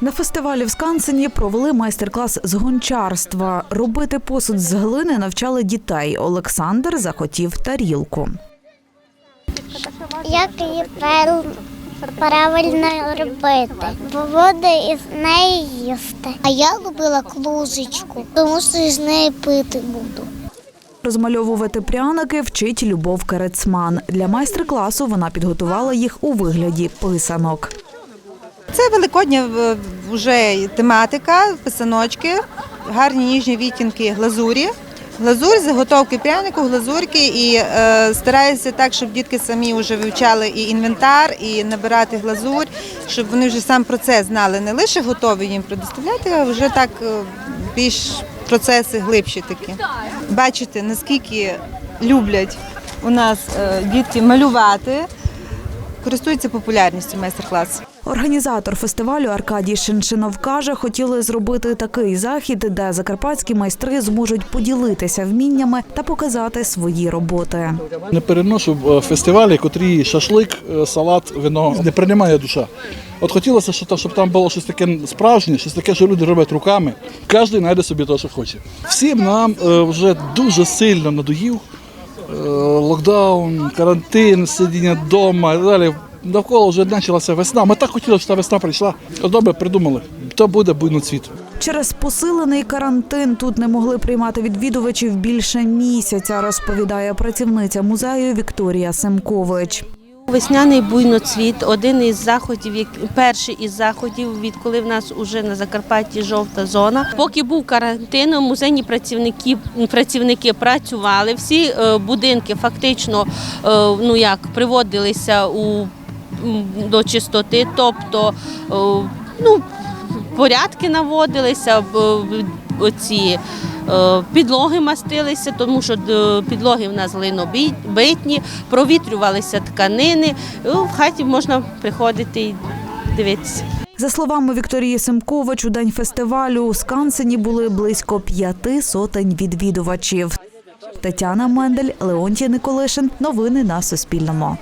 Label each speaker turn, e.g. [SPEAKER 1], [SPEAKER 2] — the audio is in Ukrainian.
[SPEAKER 1] На фестивалі в Скансені провели майстер-клас з гончарства. Робити посуд з глини навчали дітей. Олександр захотів тарілку.
[SPEAKER 2] Як її правильно робити, бо буде із неї їсти. А я любила клужечку, тому що з неї пити буду.
[SPEAKER 1] Розмальовувати пряники вчить Любов Керецман. Для майстер-класу вона підготувала їх у вигляді писанок.
[SPEAKER 3] Це великодня е, вже тематика, писаночки, гарні ніжні відтінки глазурі. Глазурь, заготовки прянику, глазурки і е, стараюся так, щоб дітки самі вже вивчали і інвентар, і набирати глазурь, щоб вони вже сам процес знали, не лише готові їм предоставляти, а вже так е, більш процеси глибші такі. Бачите, наскільки люблять у нас е, дітки малювати, користуються популярністю майстер-класу.
[SPEAKER 1] Організатор фестивалю Аркадій Шиншинов каже, хотіли зробити такий захід, де закарпатські майстри зможуть поділитися вміннями та показати свої роботи.
[SPEAKER 4] Не переношу е, фестивалі, котрі шашлик, е, салат, вино не приймає душа. От хотілося, щоб, там було щось таке справжнє, щось таке, що люди роблять руками. Кожен знайде собі те, що хоче. Всім нам е, вже дуже сильно надоїв локдаун, карантин, сидіння вдома і далі. Навколо вже почалася весна. Ми так хотіли, щоб та весна прийшла. Добре придумали. То буде буйно цвіт.
[SPEAKER 1] Через посилений карантин тут не могли приймати відвідувачів більше місяця, розповідає працівниця музею Вікторія Семкович.
[SPEAKER 5] Весняний буйноцвіт один із заходів, перший із заходів, відколи в нас уже на Закарпатті жовта зона. Поки був карантин, музейні працівники працівники працювали. Всі е, будинки фактично е, ну як приводилися у до чистоти, тобто е, ну порядки наводилися, оці е, підлоги мастилися, тому що е, підлоги в нас глинобитні, провітрювалися тканини. В хаті можна приходити і дивитися.
[SPEAKER 1] За словами Вікторії Семкович, у день фестивалю у Скансені були близько п'яти сотень відвідувачів. Тетяна Мендель, Леонтій Николишин. Новини на Суспільному.